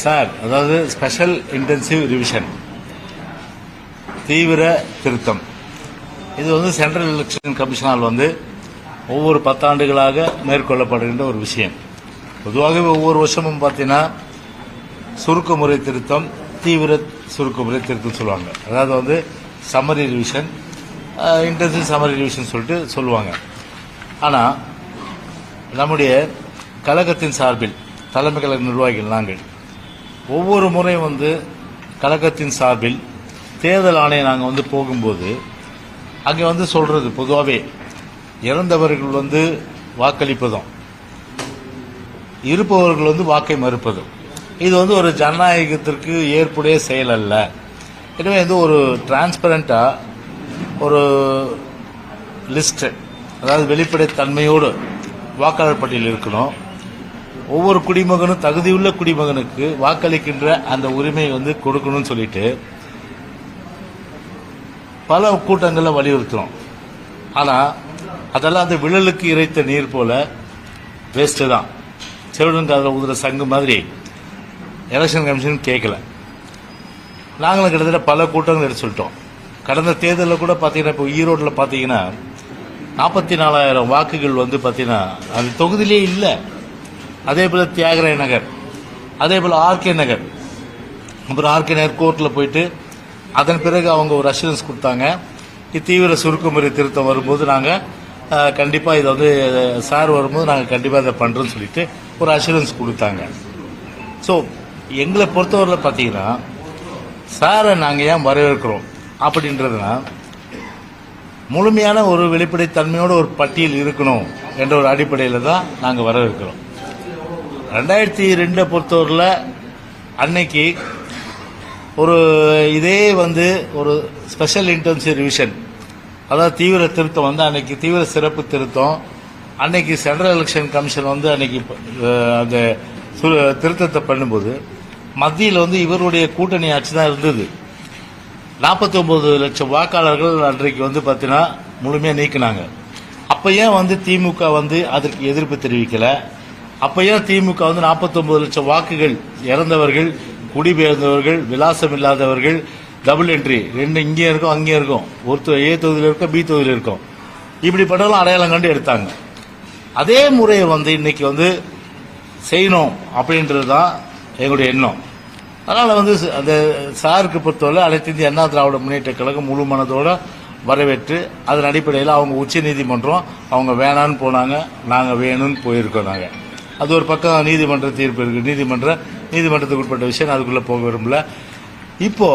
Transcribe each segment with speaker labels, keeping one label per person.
Speaker 1: Sir அதாவது special intensive revision தீவிர திருத்தம். இது வந்து சென்ட்ரல் எலெக்ஷன் கமிஷனால் வந்து ஒவ்வொரு பத்தாண்டுகளாக மேற்கொள்ளப்படுகின்ற ஒரு விஷயம். பொதுவாகவே ஒவ்வொரு வருஷமும் பார்த்தீங்கன்னா சுருக்கமுறை திருத்தம் தீவிர சுருக்கமுறை திருத்தம் சொல்லுவாங்க. அதாவது வந்து summary revision intensive summary revision சொல்லிட்டு சொல்லுவாங்க. ஆனால் நம்முடைய கழகத்தின் சார்பில் தலைமை கழக நிர்வாகிகள் நாங்கள் ஒவ்வொரு முறை வந்து கழகத்தின் சார்பில் தேர்தல் ஆணையம் நாங்கள் வந்து போகும்போது அங்கே வந்து சொல்றது பொதுவாகவே இறந்தவர்கள் வந்து வாக்களிப்பதும் இருப்பவர்கள் வந்து வாக்கை மறுப்பதும். இது வந்து ஒரு ஜனநாயகத்திற்கு ஏற்புடைய செயல் அல்ல. எனவே வந்து ஒரு டிரான்ஸ்பரண்டா ஒரு லிஸ்ட் அதாவது வெளிப்படைத்தன்மையோடு வாக்காளர் பட்டியல் இருக்கணும். ஒவ்வொரு குடிமகனும் தகுதியுள்ள குடிமகனுக்கு வாக்களிக்கின்ற அந்த உரிமையை வந்து கொடுக்கணும்னு சொல்லிட்டு பல கூட்டங்களில் வலியுறுத்துறோம். ஆனால் அதெல்லாம் அந்த விழலுக்கு இறைத்த நீர் போல வேஸ்ட்டு தான். செவிடன் காதில் ஊதுற சங்கு மாதிரி. எலெக்ஷன் கமிஷன் கேட்கல நாங்களும் கிட்டத்தட்ட பல கூட்டங்கள் எடுத்து சொல்லிட்டோம் கடந்த தேர்தலில் கூட பார்த்தீங்கன்னா இப்போ ஈரோட்டில் பார்த்தீங்கன்னா நாற்பத்தி நாலாயிரம் வாக்குகள் வந்து பார்த்தீங்கன்னா அந்த தொகுதியிலே இல்லை. அதே போல் தியாகராய நகர் அதே போல் ஆர்கே நகர். அப்புறம் ஆர்கே நகர் கோர்ட்டில் போயிட்டு அதன் பிறகு அவங்க ஒரு அஷூரன்ஸ் கொடுத்தாங்க. இது தீவிர சுருக்குமுறை திருத்தம் வரும்போது நாங்கள் கண்டிப்பாக இதை வந்து சார் வரும்போது நாங்கள் கண்டிப்பாக இதை பண்ணுறோன்னு சொல்லிட்டு ஒரு அஷூரன்ஸ் கொடுத்தாங்க. ஸோ எங்களை பொறுத்தவரையில் பார்த்தீங்கன்னா சாரை நாங்கள் ஏன் வரவேற்கிறோம்? அப்படின்றதுனா முழுமையான ஒரு வெளிப்படைத்தன்மையோட ஒரு பட்டியல் இருக்கணும் என்ற ஒரு அடிப்படையில் தான் நாங்கள் வரவேற்கிறோம். ரெண்டாயிரத்தி ரெண்டை பொறுத்தவரையில் அன்னைக்கு ஒரு இதே வந்து ஒரு ஸ்பெஷல் இன்டென்சிவ் ரிவிஷன் அதாவது தீவிர திருத்தம் வந்து அன்னைக்கு தீவிர சிறப்பு திருத்தம். அன்னைக்கு சென்ட்ரல் எலெக்ஷன் கமிஷன் வந்து அன்னைக்கு அந்த சு- திருத்தத்தை பண்ணும்போது மத்தியில் வந்து இவருடைய கூட்டணி ஆட்சி தான் இருந்தது. நாற்பத்தி ஒன்பது லட்சம் வாக்காளர்கள் அன்றைக்கு வந்து பார்த்தீங்கன்னா முழுமையாக நீக்கினாங்க. அப்போ ஏன் வந்து திமுக வந்து அதற்கு எதிர்ப்பு தெரிவிக்கலை? அப்பயே திமுக வந்து 49 லட்சம் வாக்குகள் இறந்தவர்கள் குடிபெயர்ந்தவர்கள் விலாசம் இல்லாதவர்கள் டபுள் என்ட்ரி ரெண்டு இங்கே இருக்கும் அங்கேயும் இருக்கும். ஒருத்தர் ஏ தொகுதியில் இருக்கும் பி தொகுதியில் இருக்கும். இப்படிப்பட்டவங்களும் அடையாளம் கண்டு எடுத்தாங்க. அதே முறையை வந்து இன்னைக்கு வந்து செய்யணும் அப்படின்றது தான் எங்களுடைய எண்ணம். அதனால் வந்து அந்த சாருக்கு பொறுத்தவரை அனைத்து இந்திய அண்ணா திராவிட முன்னேற்ற கழகம் முழு மனதோடு வரவேற்று அதன் அடிப்படையில் அவங்க உச்ச நீதிமன்றம் அவங்க வேணான்னு போனாங்க நாங்கள் வேணும்னு போயிருக்கோம் நாங்கள் அது ஒரு பக்கம் நீதிமன்ற தீர்ப்பு இருக்கு. நீதிமன்ற நீதிமன்றத்துக்கு உட்பட்ட விஷயம் அதுக்குள்ளே போக விரும்பல. இப்போ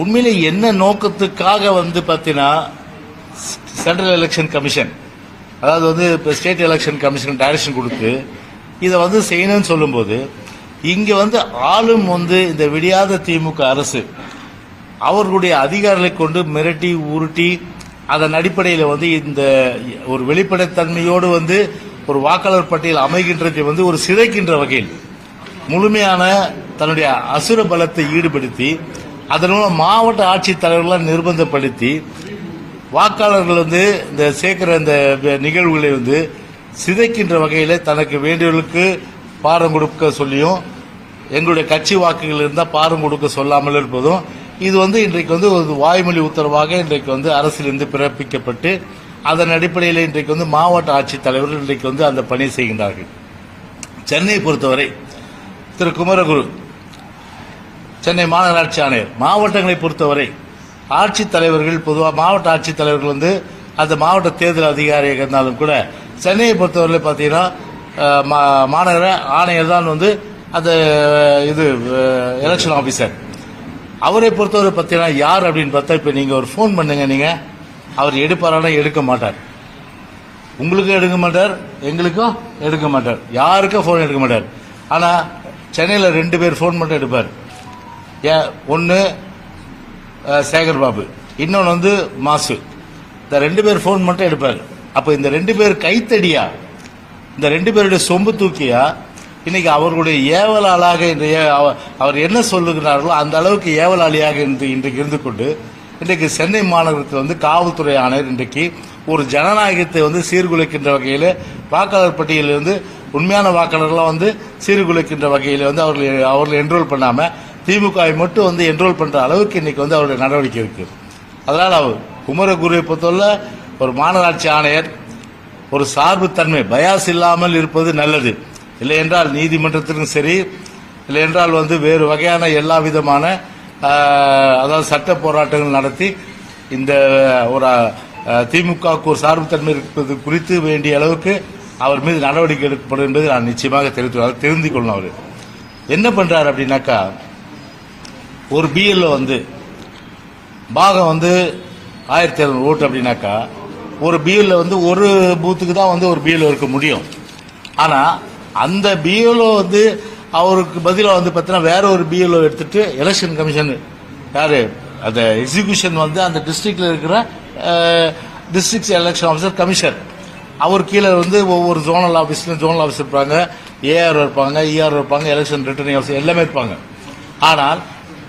Speaker 1: உண்மையிலே என்ன நோக்கத்துக்காக வந்து பார்த்தீங்கன்னா சென்ட்ரல் எலெக்ஷன் கமிஷன் அதாவது வந்து இப்போ ஸ்டேட் எலெக்ஷன் கமிஷன் டைரக்ஷன் கொடுத்து இதை வந்து செய்யணும்னு சொல்லும்போது இங்கே வந்து ஆளும் வந்து இந்த விடியாத திமுக அரசு அவர்களுடைய அதிகாரிகளை கொண்டு மிரட்டி உருட்டி அதன் அடிப்படையில் வந்து இந்த ஒரு வெளிப்படைத்தன்மையோடு வந்து ஒரு வாக்காளர் பட்டியல் அமைகின்றதை வந்து ஒரு சிதைக்கின்ற வகையில் முழுமையான தன்னுடைய அசுர பலத்தை ஈடுபடுத்தி அதன் மூலம் மாவட்ட ஆட்சித்தலைவர்களால் நிர்பந்தப்படுத்தி வாக்காளர்கள் வந்து இந்த சேர்க்கிற இந்த நிகழ்வுகளை வந்து சிதைக்கின்ற வகையில் தனக்கு வேண்டியவர்களுக்கு பாரம் கொடுக்க சொல்லியும் எங்களுடைய கட்சி வாக்குகள் இருந்தால் பாரம் கொடுக்க சொல்லாமல் இருப்பதும் இது வந்து இன்றைக்கு வந்து ஒரு வாய்மொழி உத்தரவாக இன்றைக்கு வந்து அரசிலிருந்து பிறப்பிக்கப்பட்டு அதன் அடிப்படையில் இன்றைக்கு வந்து மாவட்ட ஆட்சித்தலைவர்கள் இன்றைக்கு வந்து அந்த பணி செய்கின்றார்கள். சென்னையை பொறுத்தவரை திரு குமரகுரு சென்னை மாநகராட்சி ஆணையர் மாவட்டங்களை பொறுத்தவரை ஆட்சித்தலைவர்கள் பொதுவாக மாவட்ட ஆட்சித் தலைவர்கள் வந்து அந்த மாவட்ட தேர்தல் அதிகாரியாக இருந்தாலும் கூட சென்னையை பொறுத்தவரையில் பார்த்தீங்கன்னா மா- மாநகர ஆணையர் தான் வந்து அந்த இது எலெக்ஷன் ஆஃபீஸர் அவரை பொறுத்தவரை பார்த்தீங்கன்னா யார் அப்படின்னு பார்த்தா இப்போ நீங்கள் ஒரு ஃபோன் பண்ணுங்க நீங்கள் அவர் எடுப்பாரானா எடுக்க மாட்டார். உங்களுக்கும் எடுக்க மாட்டார் எங்களுக்கும் எடுக்க மாட்டார். யாருக்கும் ஃபோன் எடுக்க மாட்டார். ஆனால் சென்னையில் ரெண்டு பேர் ஃபோன் மட்டும் எடுப்பார். ஏ ஒன்று சேகர் பாபு இன்னொன்று வந்து மாசு. இந்த ரெண்டு பேர் ஃபோன் மட்டும் எடுப்பார். அப்போ இந்த ரெண்டு பேர் கைத்தடியா இந்த ரெண்டு பேருடைய சொம்பு தூக்கியா இன்னைக்கு அவர்களுடைய ஏவலாளாக இன்றைய அவர் என்ன சொல்லுகிறார்களோ அந்த அளவுக்கு ஏவலாளியாக இன்று இன்றைக்கு இருந்து கொண்டு இன்றைக்கு சென்னை மாநகரத்தில் வந்து காவல்துறை ஆணையர் இன்றைக்கு ஒரு ஜனநாயகத்தை வந்து சீர்குலைக்கின்ற வகையில் வாக்காளர் பட்டியலில் இருந்து உண்மையான வாக்காளர்களாக வந்து சீர்குலைக்கின்ற வகையில் வந்து அவர்கள் அவர்களை என்ரோல் பண்ணாமல் திமுகவை மட்டும் வந்து என்ரோல் பண்ணுற அளவுக்கு இன்னைக்கு வந்து அவருடைய நடவடிக்கை இருக்குது அதனால் அவர் குமரகுருவை பொறுத்தவரை ஒரு மாநகராட்சி ஆணையர் ஒரு சார்புத்தன்மை பயாஸ் இல்லாமல் இருப்பது நல்லது. இல்லை என்றால் நீதிமன்றத்திலும் சரி இல்லை என்றால் வந்து வேறு வகையான எல்லா விதமான அதாவது சட்ட போராட்டங்கள் நடத்தி இந்த ஒரு திமுகவுக்கு ஒரு சார்புத்தன்மை இருப்பது குறித்து வேண்டிய அளவுக்கு அவர் மீது நடவடிக்கை எடுக்கப்படும் என்பதை நான் நிச்சயமாக தெரிவித்து தெரிந்து கொள்ளணும் அவர். என்ன பண்றாரு அப்படின்னாக்கா ஒரு பிஎல்ஓ வந்து பாகம் வந்து ஆயிரத்தி இரநூறு ஓட்டு அப்படின்னாக்கா ஒரு பிஎல்ல வந்து ஒரு பூத்துக்கு தான் வந்து ஒரு பிஎல்ஓ இருக்க முடியும். ஆனா அந்த பிஎல்ஓ வந்து அவருக்கு பதிலாக வந்து பார்த்தீங்கன்னா வேற ஒரு பிஎல்ஓ எடுத்துட்டு எலெக்ஷன் கமிஷன் யாரு? அந்த எக்ஸிகியூஷன் வந்து அந்த டிஸ்ட்ரிக்ட்ல இருக்கிற டிஸ்ட்ரிக்ட் எலெக்ஷன் ஆஃபீஸர் கமிஷன் அவர் கீழே வந்து ஒவ்வொரு ஜோனல் ஆஃபீஸ்லையும் ஜோனல் ஆஃபீஸ் இருப்பாங்க. ஏஆர் இருப்பாங்க இஆர் இருப்பாங்க எலெக்ஷன் ரிட்டர்னிங் ஆஃபீஸர் எல்லாமே இருப்பாங்க. ஆனால்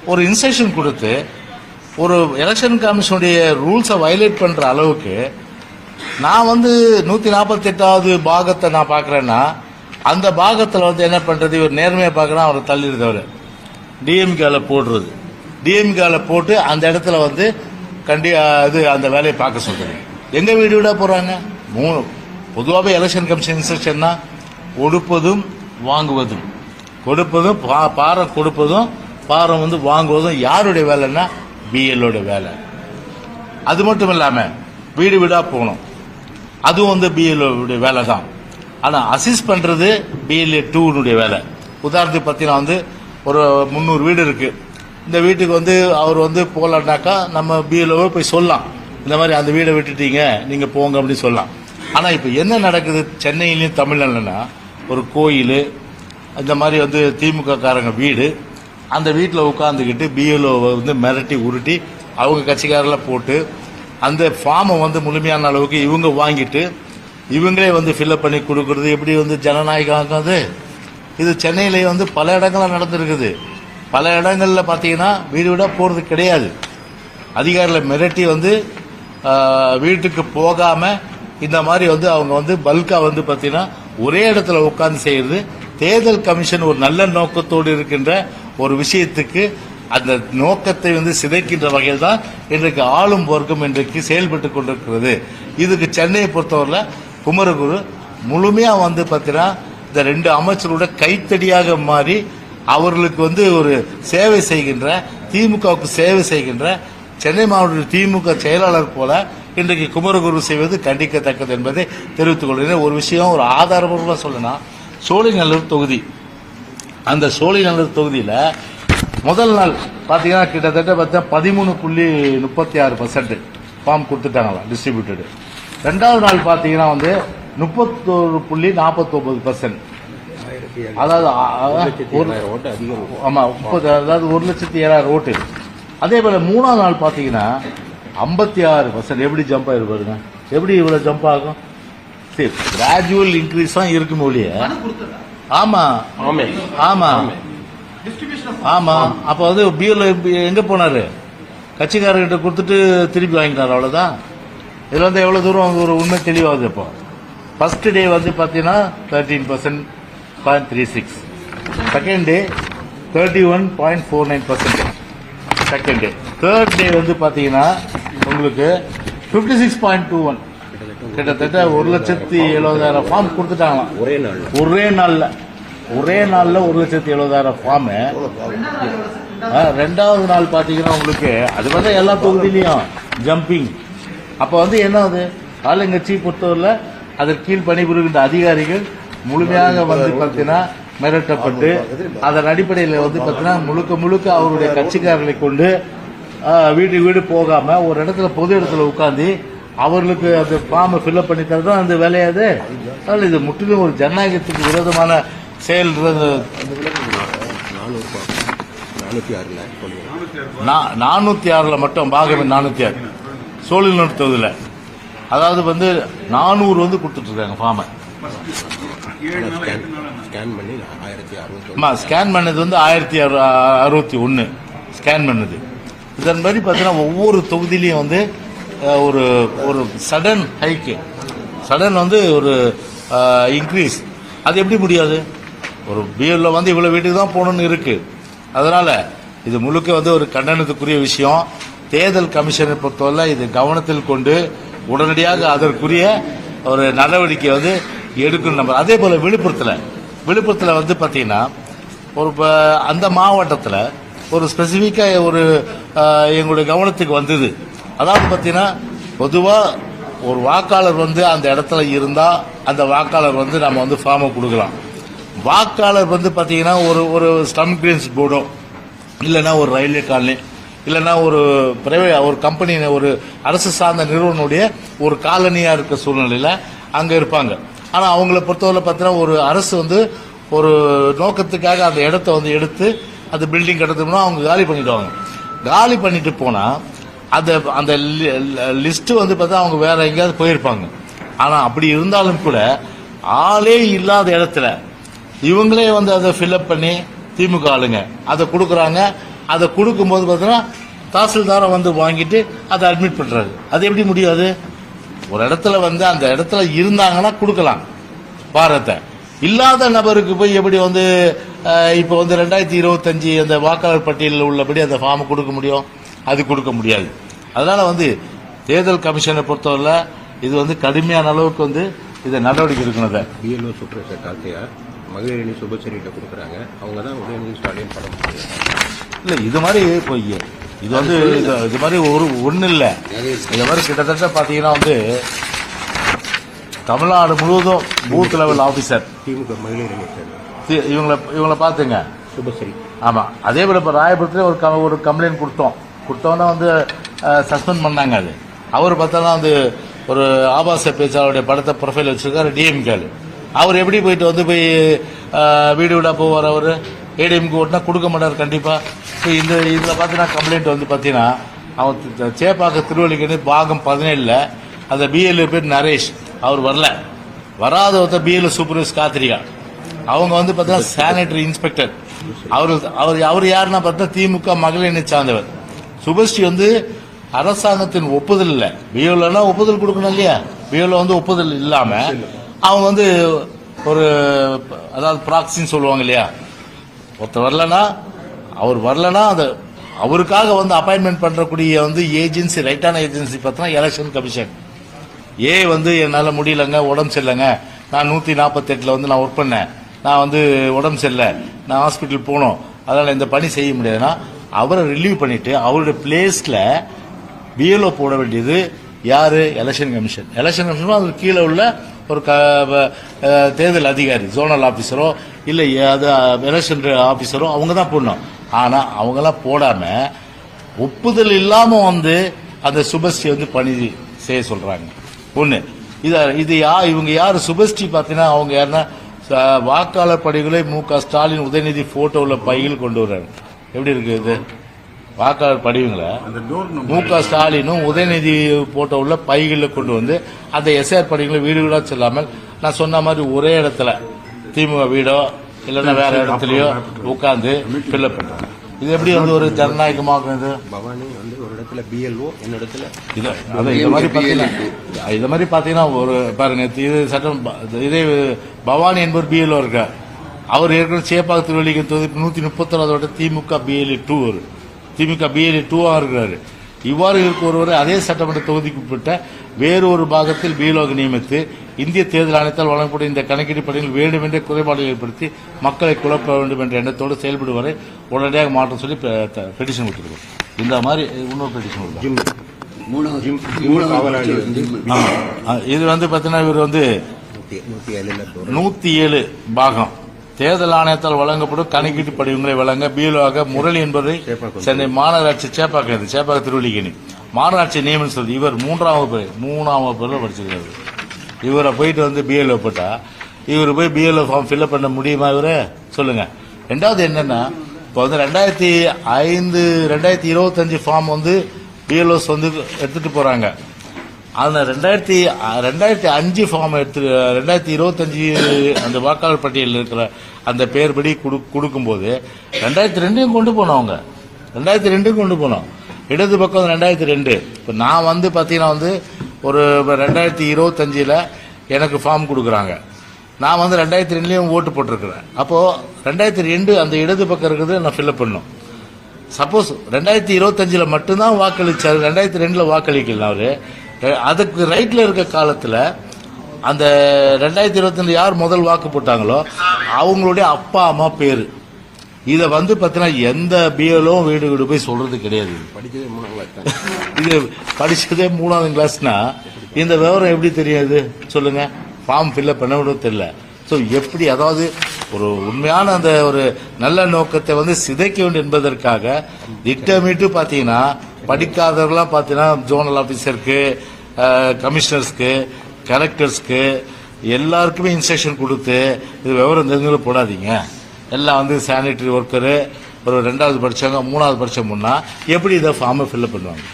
Speaker 1: ஒரு இன்ஸ்ட்ரக்ஷன் கொடுத்து ஒரு எலெக்ஷன் கமிஷனுடைய ரூல்ஸை வயலேட் பண்ணுற அளவுக்கு நான் வந்து நூற்றி நாற்பத்தி எட்டாவது பாகத்தை நான் பார்க்கறேன்னா அந்த பாகத்தில் வந்து என்ன பண்றது? இவர் நேர்மையை பார்க்கணும் அவரை தள்ளிடுது அவர் டிஎம்கேல போடுறது. டிஎம்கேல போட்டு அந்த இடத்துல வந்து கண்டி இது அந்த வேலையை பார்க்க சொல்றது எங்க வீடு வீடா போறாங்க? மூணு பொதுவாகவே எலெக்ஷன் கமிஷன் இன்ஸ்ட்ரக்ஷன்னா கொடுப்பதும் வாங்குவதும். கொடுப்பதும் பா- பாரம் கொடுப்பதும் பாரம் வந்து வாங்குவதும் யாருடைய வேலைன்னா? பிஎல்லோட வேலை. அது மட்டும் இல்லாமல் வீடு வீடாக போகணும். அதுவும் வந்து பிஎல்ஓடைய வேலை தான் ஆனா அசிஸ்ட் பண்றது பிஎல்ஏ டூனுடைய வேலை. உதாரணத்துக்கு பார்த்தீங்கன்னா வந்து ஒரு முந்நூறு வீடு இருக்கு. இந்த வீட்டுக்கு வந்து அவர் வந்து போகலன்னாக்கா நம்ம பிஎல்ஓவை போய் சொல்லலாம். இந்த மாதிரி அந்த வீடை விட்டுட்டீங்க நீங்க போங்க அப்படின்னு சொல்லலாம். ஆனா இப்போ என்ன நடக்குது? சென்னையிலயும் தமிழ்நாடுலன்னா ஒரு கோயில் இந்த மாதிரி வந்து திமுக காரங்க வீடு அந்த வீட்டில் உட்காந்துக்கிட்டு பிஎல்ஓவை வந்து மிரட்டி உருட்டி அவங்க கட்சிக்காரெல்லாம் போட்டு அந்த ஃபார்மை வந்து முழுமையான அளவுக்கு இவங்க வாங்கிட்டு இவங்களே வந்து ஃபில்அப் பண்ணி கொடுக்கறது எப்படி வந்து ஜனநாயகம் ஆகாது இது சென்னையிலே வந்து பல இடங்களில் நடந்திருக்குது. பல இடங்களில் பார்த்தீங்கன்னா வீடு வீடாக போகிறது கிடையாது. அதிகாரியில் மிரட்டி வந்து வீட்டுக்கு போகாமல் இந்த மாதிரி வந்து அவங்க வந்து பல்காக வந்து பார்த்தீங்கன்னா ஒரே இடத்துல உட்கார்ந்து செய்கிறது தேர்தல் கமிஷன் ஒரு நல்ல நோக்கத்தோடு இருக்கின்ற ஒரு விஷயத்துக்கு அந்த நோக்கத்தை வந்து சிதைக்கின்ற வகையில் தான் இன்றைக்கு ஆளும் வர்க்கம் இன்றைக்கு செயல்பட்டு கொண்டிருக்கிறது. இதுக்கு சென்னையை பொறுத்தவரையில் குமரகுரு முழுமையா வந்து பார்த்தீங்கன்னா இந்த ரெண்டு அமைச்சரோட கைத்தடியாக மாறி அவர்களுக்கு வந்து ஒரு சேவை செய்கின்ற திமுகவுக்கு சேவை செய்கின்ற சென்னை மாவட்ட திமுக செயலாளர் போல இன்றைக்கு குமரகுரு செய்வது கண்டிக்கத்தக்கது என்பதை தெரிவித்துக் கொள்கிறேன். ஒரு விஷயம் ஒரு ஆதாரபூர்வமாக சொல்லணும் சோழிநல்லூர் தொகுதி. அந்த சோழிநல்லூர் தொகுதியில் முதல் நாள் பார்த்தீங்கன்னா கிட்டத்தட்ட பார்த்தா பதிமூணு புள்ளி முப்பத்தி ஆறு பர்சன்ட் ஃபார்ம் கொடுத்துட்டாங்களா டிஸ்ட்ரிபியூட்டடு ரெண்டாவது நாள் பாத்தீங்கன்னா வந்து முப்பத்தோரு புள்ளி நாற்பத்தொன்பது பர்சன்ட் அதாவது ஆமா முப்பது அதாவது ஒரு லட்சத்தி ஏழாயிரம் ஓட்டு. அதே போல மூணாவது நாள் பாத்தீங்கன்னா ஐம்பத்தி ஆறு பர்சன்ட் எப்படி ஜம்ப் ஆயிரு பாருங்க. எப்படி இவ்வளவு ஜம்ப் ஆகும்? சரி கிராஜுவல் இன்க்ரீஸ் தான் இருக்கும் ஒழிய. ஆமா.
Speaker 2: ஆமே.
Speaker 1: ஆமா. ஆமா. அப்ப வந்து பிஎல் எங்க போனாரு? கட்சிக்காரர்கிட்ட கொடுத்துட்டு திருப்பி வாங்கிட்டாரு அவ்வளவுதான். இதுல வந்து எவ்வளவு தூரம் அவங்க ஒரு உண்மை தெளிவாகுது இப்போ? ஃபர்ஸ்ட் டே வந்து பாத்தீங்கன்னா thirteen percent point three six second day thirty one point four nine percent second day third day வந்து பாத்தீங்கன்னா உங்களுக்கு fifty six point two one கிட்டத்தட்ட ஒரு லட்சத்தி எழுபதாயிரம் ஃபார்ம் கொடுத்துட்டாங்களாம்.
Speaker 2: ஒரே நாள்
Speaker 1: ஒரே நாள்ல. ஒரே நாள்ல ஒரு லட்சத்தி எழுபதாயிரம் ஃபார்ம் ரெண்டாவது நாள் பாத்தீங்கன்னா உங்களுக்கு அது வந்து எல்லா தொகுதியிலையும் ஜம்பிங் அப்ப வந்து என்ன ஆகுது ஆளுங்கட்சி பொறுத்தவரையில் அதற்கு கீழ் பணிபுரிகின்ற அதிகாரிகள் முழுமையாக வந்து பார்த்தீங்கன்னா மிரட்டப்பட்டு அதன் அடிப்படையில் வந்து பார்த்தீங்கன்னா முழுக்க முழுக்க அவருடைய கட்சிக்காரர்களை கொண்டு வீடு வீடு போகாம ஒரு இடத்துல பொது இடத்துல உட்கார்ந்து அவர்களுக்கு அந்த ஃபார்மை ஃபில்அப் பண்ணி தரது அந்த வேலையாது அதனால இது முற்றிலும் ஒரு ஜனநாயகத்துக்கு விரோதமான செயல்
Speaker 2: நானூறு நானூற்றி ஆறில்
Speaker 1: மட்டும் பாகவன் நானூத்தி ஆறு. சோழில் நிறுத்துவதில் அதாவது வந்து நானூறு வந்து கொடுத்துட்டு இருக்காங்க ஃபார்மை
Speaker 2: ஸ்கேன் ஸ்கேன்
Speaker 1: பண்ணது வந்து ஆயிரத்தி அறுபத்தி ஒன்று ஸ்கேன் பண்ணது. இதன்படி பார்த்தீங்கன்னா ஒவ்வொரு தொகுதியிலையும் வந்து ஒரு ஒரு சடன் ஹைக்கு சடன் வந்து ஒரு இன்க்ரீஸ் அது எப்படி முடியாது? ஒரு பிஎல்ல வந்து இவ்வளவு வீட்டுக்கு தான் போகணும்னு இருக்கு. அதனால இது முழுக்க வந்து ஒரு கண்டனத்துக்குரிய விஷயம். தேர்தல் கமிஷனை பொறுத்தவரை இது கவனத்தில் கொண்டு உடனடியாக அதற்குரிய ஒரு நடவடிக்கை வந்து எடுக்கணும் நம்ம. அதே போல விழுப்புரத்தில். விழுப்புரத்தில் வந்து பார்த்தீங்கன்னா ஒரு அந்த மாவட்டத்தில் ஒரு ஸ்பெசிஃபிக்காக ஒரு எங்களுடைய கவனத்துக்கு வந்தது. அதாவது பார்த்தீங்கன்னா பொதுவாக ஒரு வாக்காளர் வந்து அந்த இடத்துல இருந்தால் அந்த வாக்காளர் வந்து நம்ம வந்து ஃபார்மை கொடுக்கலாம். வாக்காளர் வந்து பார்த்தீங்கன்னா ஒரு ஒரு ஸ்டம் கிரீன்ஸ் போர்டோ இல்லைன்னா ஒரு ரயில்வே காலனி இல்லைன்னா ஒரு பிரைவேட் ஒரு கம்பெனி ஒரு அரசு சார்ந்த நிறுவனுடைய ஒரு காலனியாக இருக்க சூழ்நிலையில் அங்கே இருப்பாங்க. ஆனால் அவங்கள பொறுத்தவரை பார்த்தீங்கன்னா ஒரு அரசு வந்து ஒரு நோக்கத்துக்காக அந்த இடத்த வந்து எடுத்து அந்த பில்டிங் கட்டுறதுனா அவங்க காலி பண்ணிடுவாங்க. காலி பண்ணிட்டு போனால் அந்த அந்த லிஸ்ட்டு வந்து பார்த்தா அவங்க வேற எங்கேயாவது போயிருப்பாங்க. ஆனால் அப்படி இருந்தாலும் கூட ஆளே இல்லாத இடத்துல இவங்களே வந்து அதை ஃபில்அப் பண்ணி திமுக ஆளுங்க அதை கொடுக்குறாங்க. அதை கொடுக்கும்போது பார்த்தீங்கன்னா தாசில்தாரை வந்து வாங்கிட்டு அதை அட்மிட் பண்ணுறாரு அது எப்படி முடியாது ஒரு இடத்துல வந்து அந்த இடத்துல இருந்தாங்கன்னா கொடுக்கலாம். பாரத்தை. இல்லாத நபருக்கு போய் எப்படி வந்து இப்போ வந்து ரெண்டாயிரத்தி இருபத்தஞ்சி அந்த வாக்காளர் பட்டியலில் உள்ளபடி அந்த ஃபார்ம் கொடுக்க முடியும்? அது கொடுக்க முடியாது. அதனால வந்து தேர்தல் கமிஷனை பொறுத்தவரை இது வந்து கடுமையான அளவுக்கு வந்து இதை நடவடிக்கை இருக்கணும் இதை.
Speaker 2: பிஎல்ஓ சூப்பர்வைசர் கார்த்தியா மகளிரணி சுபச்சரிட்ட கொடுக்குறாங்க. அவங்க தான் உதயநிதி ஸ்டாலின் படம்
Speaker 1: இல்ல இது மாதிரி இப்போ இ- இது வந்து இது மாதிரி ஒரு ஒண்ணு இல்ல. இது மாதிரி கிட்டத்தட்ட பாத்தீங்கன்னா வந்து தமிழ்நாடு முழுவதும் பூத் லெவல் ஆபீசர்
Speaker 2: திமுக சேர்ந்த.
Speaker 1: இவங்கள இவங்கள பாத்துங்க.
Speaker 2: சுபஸ்ரீ.
Speaker 1: ஆமா. அதே போல இப்ப ராயபுரத்துல ஒரு க- ஒரு கம்ப்ளைண்ட் கொடுத்தோம். கொடுத்தோன்னா வந்து சஸ்பெண்ட் பண்ணாங்க அது. அவர் பார்த்தோன்னா வந்து ஒரு ஆபாச பேச்சாளருடைய படத்தை ப்ரொஃபைல் வச்சிருக்காரு டிஎம்கேல அவர் எப்படி போயிட்டு வந்து போய் வீடு வீடா போவார் அவர்? ஏடிஎம்க்கு ஓட்டினா கொடுக்க மாட்டார் கண்டிப்பா. இப்போ இந்த இதுல பார்த்தீங்கன்னா கம்ப்ளைண்ட் வந்து பார்த்தீங்கன்னா அவன் சேப்பாக்க திருவள்ளிக்கணி பாகம் பதினேழுல அந்த பிஎல்ஏ பேர் நரேஷ் அவர் வரல. வராத ஒருத்தர் பிஎல்ஏ சூப்பர்வைஸ் காத்திரிக்கா அவங்க வந்து பார்த்தீங்கன்னா சானிட்டரி இன்ஸ்பெக்டர் அவர் அவர் அவர் யாருன்னா பார்த்தா திமுக மகளிரணி சார்ந்தவர். சுபஸ்ரீ வந்து அரசாங்கத்தின் ஒப்புதல் இல்ல. பிஎல்ஓனா ஒப்புதல் கொடுக்கணும் இல்லையா? பிஎல்ஓ வந்து ஒப்புதல் இல்லாம அவங்க வந்து ஒரு அதாவது ப்ராக்சின்னு சொல்லுவாங்க இல்லையா? ஒருத்தர் வரலனா அவர் வரலனா அந்த அவருக்காக வந்து அப்பாயின்மெண்ட் பண்ணுறக்கூடிய வந்து ஏஜென்சி ரைட்டான ஏஜென்சி பார்த்தோன்னா எலெக்ஷன் கமிஷன் ஏ வந்து என்னால் முடியலங்க உடம்பு சரியில்லைங்க. நான் நூற்றி நாற்பத்தெட்டில் வந்து நான் ஒர்க் பண்ணேன். நான் வந்து உடம்பு சரியில்லை. நான் ஹாஸ்பிட்டல் போகணும். அதனால் இந்த பணி செய்ய முடியாதுன்னா அவரை ரிலீவ் பண்ணிட்டு அவருடைய பிளேஸில் பிஎல்ஓ போட வேண்டியது யார்? எலெக்ஷன் கமிஷன் எலெக்ஷன் கமிஷனும் அது கீழே உள்ள ஒரு க வ- தேர்தல் அதிகாரி ஜோனல் ஆபீசரோ இல்லை அது எலெக்ஷன் ஆபீசரோ அவங்க தான் போடணும். ஆனால் அவங்கெல்லாம் போடாமல் ஒப்புதல் இல்லாம வந்து அந்த சுபஸ்ரீ வந்து பணி செய்ய சொல்றாங்க. ஒன்று இதை இது யா இவங்க யார் சுபஸ்ரீ பார்த்தீங்கன்னா அவங்க யாருன்னா வாக்காளர் படிகளை மு க ஸ்டாலின் உதயநிதி ஃபோட்டோவில் பையில் கொண்டு வர்றாங்க எப்படி இருக்கு இது? வாக்காளர் படிவங்களை மு க ஸ்டாலினும் உதயநிதி போட்டோல பைகளில் கொண்டு வந்து அந்த எஸ்ஆர் படிகளை வீடு வீடா செல்லாமல் நான் சொன்ன மாதிரி ஒரே இடத்துல திமுக வீடோ இல்லைன்னா வேற இடத்துலயோ உட்கார்ந்து ஃபில்அப் பண்றாங்க. இது எப்படி வந்து ஒரு ஜனநாயகமாகும் இது
Speaker 2: பவானி வந்து ஒரு இடத்துல பிஎல்ஓ என்ன இடத்துல
Speaker 1: இது அது இந்த மாதிரி பாத்தீங்கன்னா இது மாதிரி பாத்தீங்கன்னா ஒரு பாருங்க இது சட்டம் இதே பவானி என்பவர் பிஎல்ஓ இருக்கார். அவர் ஏற்கனவே சேப்பாக திருவள்ளிக்கு தொகுதி நூத்தி முப்பத்தொன்னாவது திமுக பிஎல்ஏ டூ வரும். திமுக பிஎல்ஏ டூவா இருக்கிறாரு. இவ்வாறு இருக்க ஒருவரை அதே சட்டமன்ற தொகுதிக்கு உட்பட்ட வேறொரு பாகத்தில் பிஎல்ஓக்கு நியமித்து இந்திய தேர்தல் ஆணையத்தால் வழங்கப்படும் இந்த கணக்கீடு பணியில் வேண்டுமென்றே குறைபாடுகள் ஏற்படுத்தி மக்களை குழப்ப வேண்டும் என்ற எண்ணத்தோடு செயல்படுவதை உடனடியாக மாற்றம் சொல்லி பெட்டிஷன் கொடுத்துருக்கோம். இந்த மாதிரி இன்னொரு பெட்டிஷன் இது வந்து பார்த்தீங்கன்னா இவர் வந்து
Speaker 2: நூத்தி
Speaker 1: ஏழு பாகம். தேர்தல் ஆணையத்தால் வழங்கப்படும் கணக்கீட்டு படிவங்களை வழங்க பிஎல்ஓவாக முரளி
Speaker 2: சேப்பாக்கம்.
Speaker 1: சென்னை மாநகராட்சி சேப்பாக்கம் இது சேப்பாக்கம் திருவள்ளிக்கணி மாநகராட்சி நியமனம் சொல்றது இவர் மூன்றாம் வகுப்பு மூணாம் வகுப்புல படிச்சிருக்காரு இவரை போயிட்டு வந்து பிஎல்ஓ போட்டா இவர் போய் பிஎல்ஓ ஃபார்ம் ஃபில்அப் பண்ண முடியுமா இவரு? சொல்லுங்க. ரெண்டாவது என்னன்னா இப்போ வந்து ரெண்டாயிரத்தி ஐந்து ரெண்டாயிரத்தி இருபத்தஞ்சு ஃபார்ம் வந்து பிஎல்ஓஸ் வந்து எடுத்துட்டு போறாங்க. அந்த ரெண்டாயிரத்தி ரெண்டாயிரத்தி அஞ்சு ஃபார்ம் எடுத்து ரெண்டாயிரத்தி இருபத்தஞ்சு அந்த வாக்காளர் பட்டியலில் இருக்கிற அந்த பேர் படி கொடுக்கும்போது ரெண்டாயிரத்தி ரெண்டையும் கொண்டு போனோம் அவங்க. ரெண்டாயிரத்தி ரெண்டும் கொண்டு போனோம். இடது பக்கம் ரெண்டாயிரத்தி ரெண்டு. இப்போ நான் வந்து பார்த்தீங்கன்னா வந்து ஒரு ரெண்டாயிரத்தி இருபத்தஞ்சில் எனக்கு ஃபார்ம் கொடுக்குறாங்க. நான் வந்து ரெண்டாயிரத்தி ரெண்டுலேயும் ஓட்டு போட்டிருக்கிறேன். அப்போது ரெண்டாயிரத்தி ரெண்டு அந்த இடது பக்கம் இருக்கிறது நான் ஃபில்அப் பண்ணும் சப்போஸ் ரெண்டாயிரத்தி இருபத்தஞ்சில் மட்டும்தான் வாக்களிச்சார் ரெண்டாயிரத்தி ரெண்டில் வாக்களிக்கலாம் அவர். அதுக்கு ரைட்டில் இருக்க காலத்தில் அந்த ரெண்டாயிரத்தி இருபத்தஞ்சு யார் முதல் வாக்கு போட்டாங்களோ அவங்களுடைய அப்பா அம்மா பேர். இதை வந்து பார்த்தீங்கன்னா எந்த பிஎலும் வீடு வீடு போய் சொல்றது கிடையாது.
Speaker 2: படிச்சதே
Speaker 1: இது படிச்சதே மூணாவது கிளாஸ்னா இந்த விவரம் எப்படி தெரியாது? சொல்லுங்க. ஃபார்ம் ஃபில்அப் பண்ண கூட தெரியல. ஸோ எப்படி அதாவது ஒரு உண்மையான அந்த ஒரு நல்ல நோக்கத்தை வந்து சிதைக்க வேண்டும் என்பதற்காக திட்டமிட்டு பார்த்தீங்கன்னா படிக்காதவர்களாம் பார்த்தீங்கன்னா ஜோனல் ஆஃபீஸருக்கு கமிஷனர்ஸ்க்கு கலெக்டர்ஸ்க்கு எல்லாருக்குமே இன்ஸ்ட்ரக்ஷன் கொடுத்து இது விவரம் தெரிஞ்சவங்களும் போடாதீங்க. எல்லாம் வந்து சானிட்டரி ஒர்க்கரு ஒரு ரெண்டாவது படித்தவங்க மூணாவது படித்தோம்னா எப்படி இதை ஃபார்மை ஃபில்அப் பண்ணுவாங்க?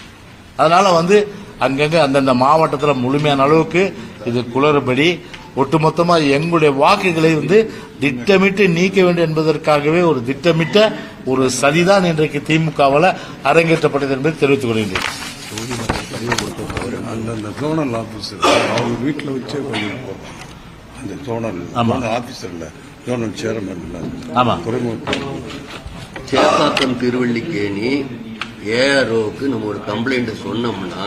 Speaker 1: அதனால வந்து அங்கங்கே அந்தந்த மாவட்டத்தில் முழுமையான அளவுக்கு இது குளறுபடி ஒட்டுமொத்தமா எங்களுடைய வாக்குகளை வந்து திட்டமிட்டு நீக்க வேண்டும் என்பதற்காகவே ஒரு திட்டமிட்ட ஒரு சதிதான் இன்றைக்கு திமுகவில் அரங்கேற்றப்பட்டது என்பதை தெரிவித்துக் கொள்கின்றேன்
Speaker 3: அந்தந்த ஜோனல் ஆஃபீஸர் அவங்க வீட்டில் வச்சே போகிறோம் அந்த ஜோனல்
Speaker 1: ஆமா.
Speaker 3: ஜோனல் ஆஃபீஸரில் ஜோனல் சேர்மன்
Speaker 1: ஆமா.
Speaker 3: துறைமுக
Speaker 4: சேப்பாக்கம் திருவள்ளிக்கேணி ஏஆர்ஓக்கு நம்ம ஒரு கம்ப்ளைண்ட் சொன்னோம்னா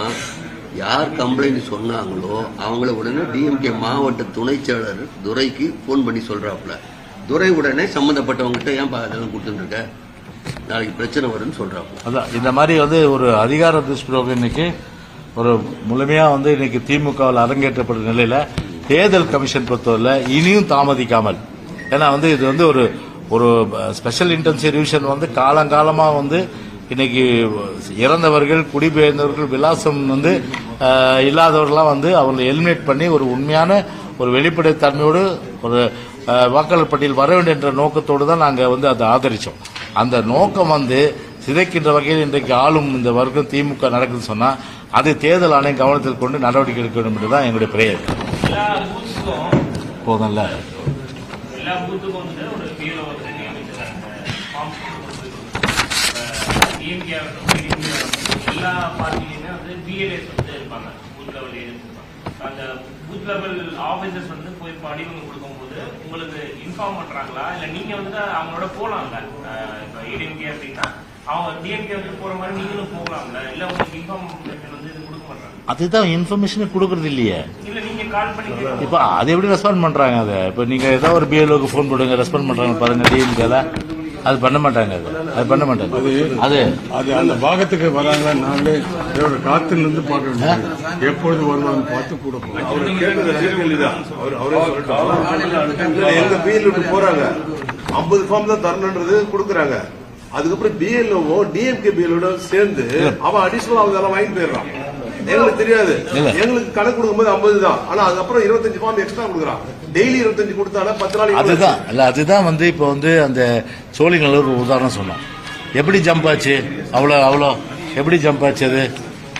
Speaker 4: யார் கம்ப்ளைண்ட் சொன்னாங்களோ அவங்கள உடனே டிஎம்கே மாவட்ட துணை செயலர் துரைக்கு ஃபோன் பண்ணி சொல்கிறாப்புல துரை உடனே சம்பந்தப்பட்டவங்ககிட்ட ஏன் அதெல்லாம் கொடுத்துருக்க? நாளைக்கு பிரச்சனை வரும்னு சொல்றாப்புல.
Speaker 1: அதான் இந்த மாதிரி வந்து ஒரு அதிகார துஷ்பிரோகம் இன்னைக்கு ஒரு முழுமையா வந்து இன்னைக்கு திமுகவில் அரங்கேற்றப்பட்ட நிலையில தேர்தல் கமிஷன் பொறுத்தவரையில் இனியும் தாமதிக்காமல். ஏன்னா வந்து இது வந்து ஒரு ஒரு ஸ்பெஷல் இன்டென்சிவ் ரிவிஷன் வந்து காலங்காலமாக வந்து இன்னைக்கு இறந்தவர்கள் குடிபெயர்ந்தவர்கள் விலாசம் வந்து இல்லாதவர்கள்லாம் வந்து அவங்களை எலிமினேட் பண்ணி ஒரு உண்மையான ஒரு வெளிப்படைத்தன்மையோடு ஒரு வாக்காளர் பட்டியல் வர வேண்டும் என்ற நோக்கத்தோடு தான் நாங்கள் வந்து அதை ஆதரிச்சோம். அந்த நோக்கம் வந்து சிதைக்கின்ற வகையில் இன்றைக்கு ஆளும் இந்த வர்க்கம் திமுக நடக்குதுன்னு சொன்னா அது தேர்தல் ஆணையம் கவனத்தில் கொண்டு நடவடிக்கை எடுக்க வேண்டும் என்றுதான் எங்களுடைய பிரேயர். போதும்ல
Speaker 5: எல்லா பூத்துக்கும் வந்து ஒரு பிஎல்ஓ வந்து நியமிச்சிருக்காங்க ஃபார்ம்ஸ் டிஎம்கே ஆகட்டும் டிஎம்கே ஆகட்டும் எல்லா பார்ட்டிலையுமே வந்து பிஎல்ஏஸ் வந்து இருப்பாங்க பூத் லெவல் ஏஜென்ட்ஸ் இருப்பாங்க. அந்த பூத் லெவல் ஆஃபீஸர்ஸ் வந்து போய் படிவங்க கொடுக்கும்போது உங்களுக்கு இன்ஃபார்ம் பண்றாங்களா? இல்ல நீங்க வந்து அவங்களோட போலாம்ல? இப்ப ஏடிஎம்கே அப்படின்னா அவங்க டிஎம்கே வந்து போற மாதிரி நீங்களும் போகலாம்ல? இல்ல உங்களுக்கு இன்ஃபார்மேஷன் வந்து இது கொடுக்க மாட்டாங்க?
Speaker 1: அதுதான் இன்ஃபர்மேஷன் கொடுக்கறது இல்லையே. இப்போ அது எப்படி ரெஸ்பாண்ட் பண்றாங்க அதை? இப்போ நீங்க ஏதோ ஒரு பிஎல்ஓக்கு ஃபோன் போடுங்க ரெஸ்பாண்ட் பண்றாங்க பாருங்க டிஎம்கேல அது பண்ண மாட்டாங்க அது. அது பண்ண மாட்டாங்க. அது
Speaker 3: அது அந்த பாகத்துக்கு வராங்க நாங்களே இதோட காத்து நின்று பார்க்க வேண்டியது. எப்பொழுது வருவான்னு பார்த்து கூட
Speaker 6: எங்க பிஎல்ஓ போறாங்க? ஐம்பது ஃபார்ம் தான் தரணுன்றது கொடுக்குறாங்க. அதுக்கப்புறம் பிஎல்ஓ டிஎம்கே பிஎல்ஓட சேர்ந்து அவன் அடிஷனல் அவங்க வாங்கிட்டு போயிடுறான். எங்களுக்கு தெரியாது. எங்களுக்கு கணக்கு கொடுக்கும்போது ஐம்பது தான். ஆனா அதுக்கப்புறம் இருபத்தஞ்சு ஃபார்ம் எக்ஸ்ட்ரா கொடுக்குறான். டெய்லி இருபத்தஞ்சு கொடுத்தாலும் பத்து நாள்.
Speaker 1: அதுதான். இல்ல அதுதான் வந்து இப்போ வந்து அந்த சோழிங்களூர் உதாரணம் சொன்னோம் எப்படி ஜம்ப் ஆச்சு? அவ்வளோ அவ்வளோ. எப்படி ஜம்ப் ஆச்சு அது?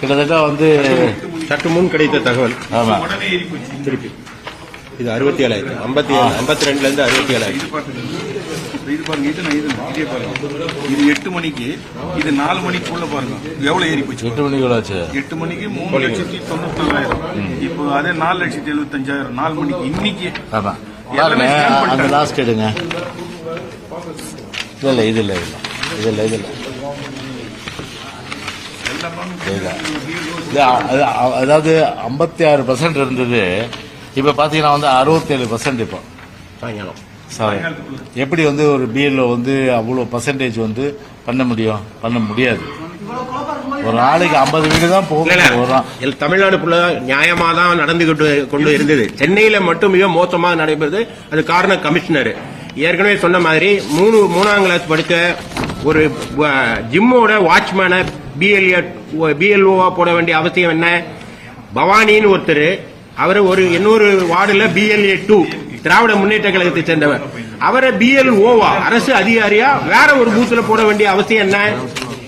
Speaker 1: கிட்டத்தட்ட வந்து
Speaker 2: சற்று முன் கிடைத்த தகவல்.
Speaker 1: ஆமா.
Speaker 2: திருப்பி. இது அறுபத்தி ஏழாயிரம் ஐம்பத்தி ஏழு ஐம்பத்தி ரெண்டுல இருந்து அறுபத்தி ஏழாயிரம்
Speaker 7: இது பாருங்க இது நான் இது பாருங்க. இது எட்டு மணிக்கு இது நாலு மணிக்குள்ள பாருங்க. எவ்வளவு ஏறி போச்சு
Speaker 1: எட்டு மணிக்கு ஆச்சு?
Speaker 7: எட்டு மணிக்கு மூணு லட்சத்தி தொண்ணூத்தி நாலாயிரம் இப்போ அதே நாலு லட்சத்தி எழுபத்தஞ்சாயிரம் நாலு மணிக்கு இன்னைக்கு. scan
Speaker 1: அந்த. லாஸ்ட் எடுங்க இல்ல இல்ல இது இல்ல. இது இல்ல இது இல்ல. அதாவது ஐம்பத்தி ஆறு பர்சன்ட் இருந்தது. இப்ப பாத்தீங்கன்னா வந்து அறுபத்தேழு பர்சன்ட் இப்போ.
Speaker 2: சாயங்காலம்.
Speaker 1: சாரி எப்படி வந்து ஒரு பிஎல்ஓ வந்து அவ்வளோ பர்சன்டேஜ் வந்து பண்ண முடியும்? பண்ண முடியாது. ஒரு நாளைக்கு ஐம்பது வீடு தான் போகும்.
Speaker 2: இல்ல.
Speaker 1: ஒரு நா-
Speaker 2: எல் தமிழ்நாடு ஃபுல்லா நியாயமா தான் நடந்துகிட்டு கொண்டு இருந்தது. சென்னையில மட்டும் மிக மோசமாக நடைபெறுது. அது காரணம் கமிஷனர். ஏற்கனவே சொன்ன மாதிரி மூணு மூணாம் கிளாஸ் படிச்ச ஒரு ஜிம்மோட வாட்ச்மேனை பிஎல்ஏ பிஎல்ஓவா போட வேண்டிய அவசியம் என்ன? பவானின்னு ஒருத்தர். அவர் ஒரு இன்னொரு வார்டுல பிஎல்ஏ டூ திராவிட முன்னேற்ற கழகத்தை சேர்ந்தவர். அவரை பிஎல் ஓவா அரசு அதிகாரியா வேற ஒரு பூத்துல போட வேண்டிய அவசியம் என்ன?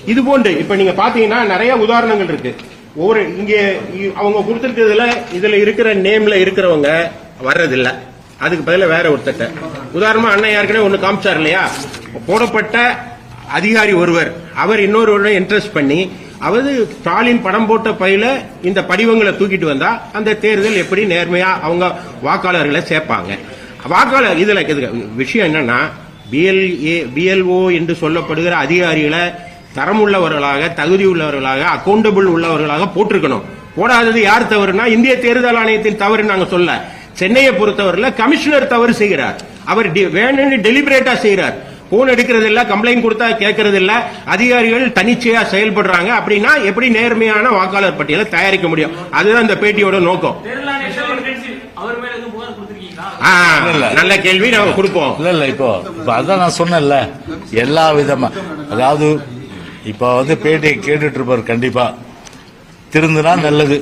Speaker 2: இது போன்று இப்ப நீங்க பாத்தீங்கன்னா நிறைய உதாரணங்கள் இருக்கு. ஒவ்வொரு இங்க அவங்க கொடுத்திருக்கிறதுல இதுல இருக்கிற நேம்ல இருக்கிறவங்க வர்றதில்ல. அதுக்கு பதிலா வேற ஒருத்தட்ட உதாரணமா அண்ணன் ஏற்கனவே ஒண்ணு காமிச்சார் இல்லையா? போடப்பட்ட அதிகாரி ஒருவர். அவர் இன்னொருவருடன் இன்ட்ரெஸ்ட் பண்ணி அவர் ஸ்டாலின் படம் போட்ட பையில இந்த படிவங்களை தூக்கிட்டு வந்தா அந்த தேர்தல் எப்படி நேர்மையா அவங்க வாக்காளர்களை சேர்ப்பாங்க. வாக்காளர் இதுல விஷயம் என்னன்னா பிஎல்ஏ பிஎல்ஓ என்று சொல்லப்படுகிற அதிகாரிகளை தரமுள்ளவர்களாக தகுதி உள்ளவர்களாக அக்கௌண்டபிள் உள்ளவர்களாக போட்டிருக்கணும் போடாதது யார் தவறுனா இந்திய தேர்தல் ஆணையத்தின் தவறு நாங்க சொல்ல. சென்னையை பொறுத்தவரையில் கமிஷனர் தவறு செய்கிறார். அவர் வேணும்னு டெலிபரேட்டா செய்கிறார். போன் எடுக்கிறது இல்ல கம்ப்ளைண்ட் கொடுத்தா கேட்கறது இல்ல அதிகாரிகள் தனிச்சையா செயல்படுறாங்க. அப்படின்னா எப்படி நேர்மையான வாக்காளர் பட்டியலை தயாரிக்க முடியும்? அதுதான் இந்த பேட்டியோட நோக்கம். நல்ல கேள்வி நாங்க கொடுப்போம்.
Speaker 1: இல்ல இல்ல இப்போ அதான் நான் சொன்னேன்ல. எல்லா விதமா அதாவது இப்போ வந்து பேட்டியை கேட்டுட்டு இருப்பார் கண்டிப்பா. திருந்துனா நல்லது.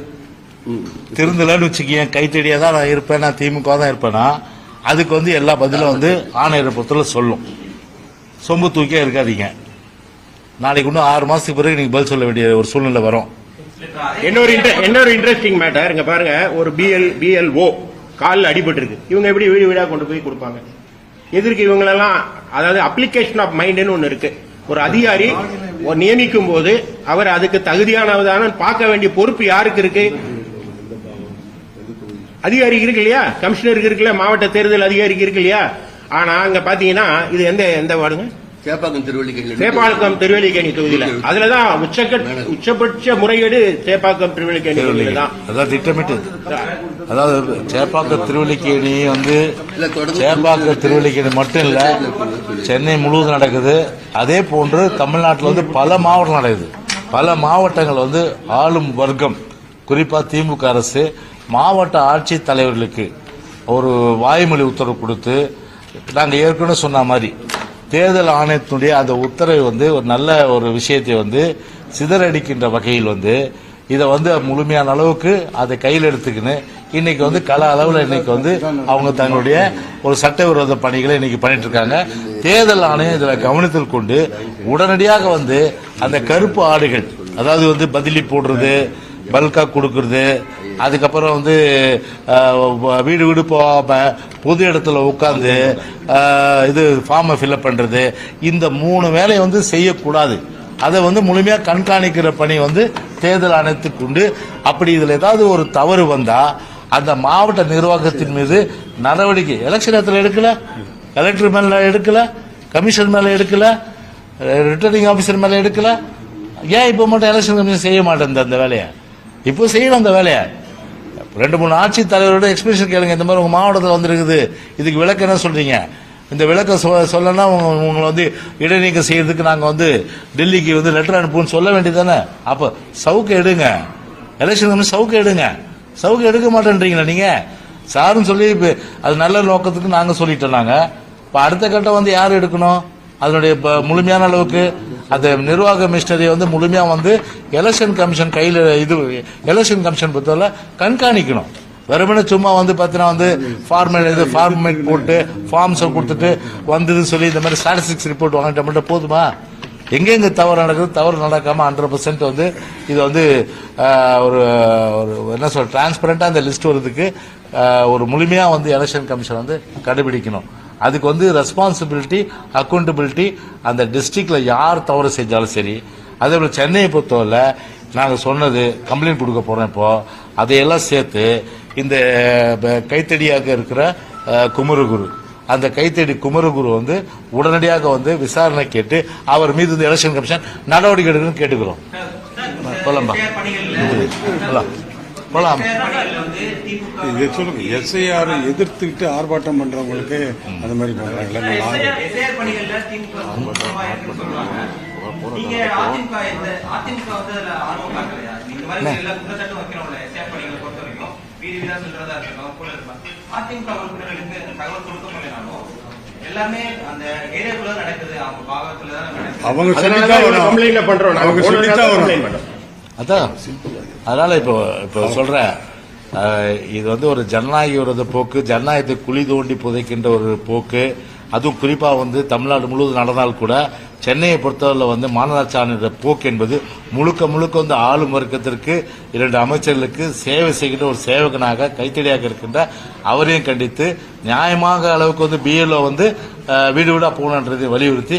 Speaker 1: திருந்தலன்னு வச்சுக்கேன் கைத்தடியா தான் நான் இருப்பேன் நான் திமுக தான் இருப்பேனா அதுக்கு வந்து எல்லா பதிலும் வந்து ஆணையரை பொறுத்தல சொல்லும். சொம்பு தூக்கியே இருக்காதீங்க. நாளைக்கு இன்னும் ஆறு மாசத்துக்கு பிறகு நீங்க பதில் சொல்ல வேண்டிய ஒரு சூழ்நிலை வரும்.
Speaker 2: இன்னொரு இன்னொரு இன்ட்ரெஸ்டிங் மேட்டர் இங்க பாருங்க ஒரு பிஎல் பிஎல்ஓ காலில் அடிபட்டு இருக்கு இவங்க எப்படி வீடு வீடா கொண்டு போய் கொடுப்பாங்க? எதிர்க்கு இவங்களெல்லாம் அதாவது அப்ளிகேஷன் ஆஃப் மைண்ட்னு ஒன்னு இருக்கு. ஒரு அதிகாரி நியமிக்கும் போது அவர் அதுக்கு தகுதியானதான பார்க்க வேண்டிய பொறுப்பு யாருக்கு இருக்கு? அதிகாரிக்கு இருக்கு இல்லையா? கமிஷனருக்கு இருக்கு இல்லையா? மாவட்ட தேர்தல் அதிகாரிக்கு இருக்கு இல்லையா? ஆனா அங்க பாத்தீங்கன்னா இது எந்த எந்த வார்டுங்க?
Speaker 4: சேப்பாக்கம் திருவள்ளிக்கேணி
Speaker 2: சேப்பாக்கம் திருவல்லிக்கேணி தொகுதியில. அதுலதான் உச்சக்க உச்சபட்ச முறையீடு சேப்பாக்கம் திருவல்லிக்கேணி தொகுதியில தான்
Speaker 1: அதான் திட்டமிட்டு அதாவது சேப்பாக்கம் திருவல்லிக்கேணி வந்து சேப்பாக்கம் திருவல்லிக்கேணி மட்டும் இல்ல சென்னை முழுவதும் நடக்குது. அதே போன்று தமிழ்நாட்டில் வந்து பல மாவட்டம் நடக்குது. பல மாவட்டங்கள் வந்து ஆளும் வர்க்கம். குறிப்பா திமுக அரசு மாவட்ட ஆட்சித் தலைவர்களுக்கு ஒரு வாய்மொழி உத்தரவு கொடுத்து நாங்கள் ஏற்கனவே சொன்ன மாதிரி தேர்தல் ஆணையத்தினுடைய அந்த உத்தரவை வந்து ஒரு நல்ல ஒரு விஷயத்தை வந்து சிதறடிக்கின்ற வகையில் வந்து இதை வந்து முழுமையான அளவுக்கு அதை கையில் எடுத்துக்கின்னு இன்னைக்கு வந்து கல அளவில் இன்னைக்கு வந்து அவங்க தங்களுடைய ஒரு சட்டவிரோத பணிகளை இன்னைக்கு பண்ணிட்டு இருக்காங்க தேர்தல் ஆணையம் இதில் கவனத்தில் கொண்டு உடனடியாக வந்து அந்த கருப்பு ஆடுகள் அதாவது வந்து பதிலி போடுறது பல்கா கொடுக்கறது அதுக்கப்புறம் வந்து வீடு வீடு போகாம பொது இடத்துல உட்காந்து இது ஃபார்மை ஃபில்அப் பண்றது இந்த மூணு வேலையை வந்து செய்யக்கூடாது. அதை வந்து முழுமையாக கண்காணிக்கிற பணி வந்து தேர்தல் ஆணையத்துக்கு உண்டு. அப்படி இதில் ஏதாவது ஒரு தவறு வந்தா அந்த மாவட்ட நிர்வாகத்தின் மீது நடவடிக்கை எலெக்ஷன் இடத்துல எடுக்கல கலெக்டர் மேல எடுக்கல கமிஷன் மேல எடுக்கல ரிட்டர்னிங் ஆஃபீஸர் மேல எடுக்கல. ஏன் இப்போ மட்டும் எலெக்ஷன் கமிஷன் செய்ய மாட்டேன் அந்த வேலையை? இப்போ செய்யணும் அந்த வேலையை. ரெண்டு மூணு ஆட்சி தலைவரோட எக்ஸ்பிரஷன் கேளுங்க. இந்த மாதிரி உங்க மாவட்டத்தில் வந்திருக்குது. இதுக்கு விளக்கம் என்ன சொல்றீங்க? இந்த விளக்க சொ- சொல்லனா உங்களை வந்து இடைநீக்கம் செய்யறதுக்கு நாங்க வந்து டெல்லிக்கு வந்து லெட்டர் அனுப்புன்னு சொல்ல வேண்டியதானே அப்ப சவுக்கு எடுங்க. எலெக்ஷன் கமிஷன் சவுக்கு எடுங்க. சவுக்கு எடுக்க மாட்டேன்றீங்களா நீங்க? சாருன்னு சொல்லி இப்ப அது நல்ல நோக்கத்துக்கு நாங்க சொல்லிட்டோம் நாங்க. இப்ப அடுத்த கட்டம் வந்து யார் எடுக்கணும்? அதனுடைய முழுமையான அளவுக்கு அந்த நிர்வாக மிஷினரியை வந்து முழுமையா வந்து எலெக்ஷன் கமிஷன் கையில் இது எலெக்ஷன் கமிஷன் பொறுத்தவரை கண்காணிக்கணும். வெறுமனே சும்மா வந்து பார்த்தீங்கன்னா வந்து ஃபார்மேட் இது ஃபார்மேட் போட்டு ஃபார்ம்ஸை கொடுத்துட்டு வந்ததுன்னு சொல்லி இந்த மாதிரி ஸ்டாட்டிஸ்டிக்ஸ் ரிப்போர்ட் வாங்கிட்ட மட்டும் போதுமா? எங்கெங்க தவறு நடக்குது தவறு நடக்காம ஹண்ட்ரட் பர்சன்ட் வந்து இது வந்து ஒரு ஒரு என்ன சொல்ற டிரான்ஸ்பரண்டா அந்த லிஸ்ட் வரதுக்கு ஒரு முழுமையா வந்து எலெக்ஷன் கமிஷன் வந்து கடைபிடிக்கணும். அதுக்கு வந்து ரெஸ்பான்சிபிலிட்டி அக்கௌண்டபிலிட்டி அந்த டிஸ்ட்ரிக்ட்ல யார் தவறு செஞ்சாலும் சரி அதே போல சென்னையை பொறுத்தவரை நாங்கள் சொன்னது கம்ப்ளைண்ட் கொடுக்க போறோம் இப்போ அதையெல்லாம் சேர்த்து இந்த கைத்தடியாக இருக்கிற குமரகுரு அந்த கைத்தடி குமரகுரு வந்து உடனடியாக வந்து விசாரணை கேட்டு அவர் மீது இந்த எலெக்ஷன் கமிஷன் நடவடிக்கை எடுக்கணும்னு கேட்டுக்கிறோம். போலாம்பா போலாம் போலாம்.
Speaker 3: இது சொல்லுங்க. எஸ்ஐஆர் எதிர்த்துக்கிட்டு ஆர்ப்பாட்டம் பண்றவங்களுக்கு அந்த மாதிரி பண்றாங்களா?
Speaker 8: எல்லாமே அந்த ஏரியாக்குள்ள நடக்குது. அவங்க பாகத்துல தான் நடக்குது.
Speaker 3: அவங்க
Speaker 2: தான்
Speaker 3: வரும். அவங்க
Speaker 2: நேரத்துல
Speaker 3: வரும்.
Speaker 1: அதான். அதனால இப்போ இப்போ சொல்றேன். அஹ், இது வந்து ஒரு ஜனநாயக விரோத போக்கு ஜனநாயகத்தை குழி தோண்டி புதைக்கின்ற ஒரு போக்கு. அதுவும் குறிப்பா வந்து தமிழ்நாடு முழுவதும் நடந்தால் கூட சென்னையை பொறுத்தவரை வந்து மாநகராட்சி ஆணையர் போக்கு என்பது முழுக்க முழுக்க வந்து ஆளும் வர்க்கத்திற்கு இரண்டு அமைச்சர்களுக்கு சேவை செய்கின்ற ஒரு சேவகனாக கைத்தடியாக இருக்கின்ற அவரையும் கண்டித்து நியாயமாக அளவுக்கு வந்து பிஎல்ஓ வந்து வீடு வீடா போகணுன்றதை வலியுறுத்தி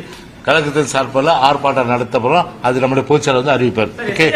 Speaker 1: கழகத்தின் சார்பில் ஆர்ப்பாட்டம் நடத்தப்படும். அது நம்முடைய பொதுச்செயலர் வந்து அறிவிப்பார். ஓகே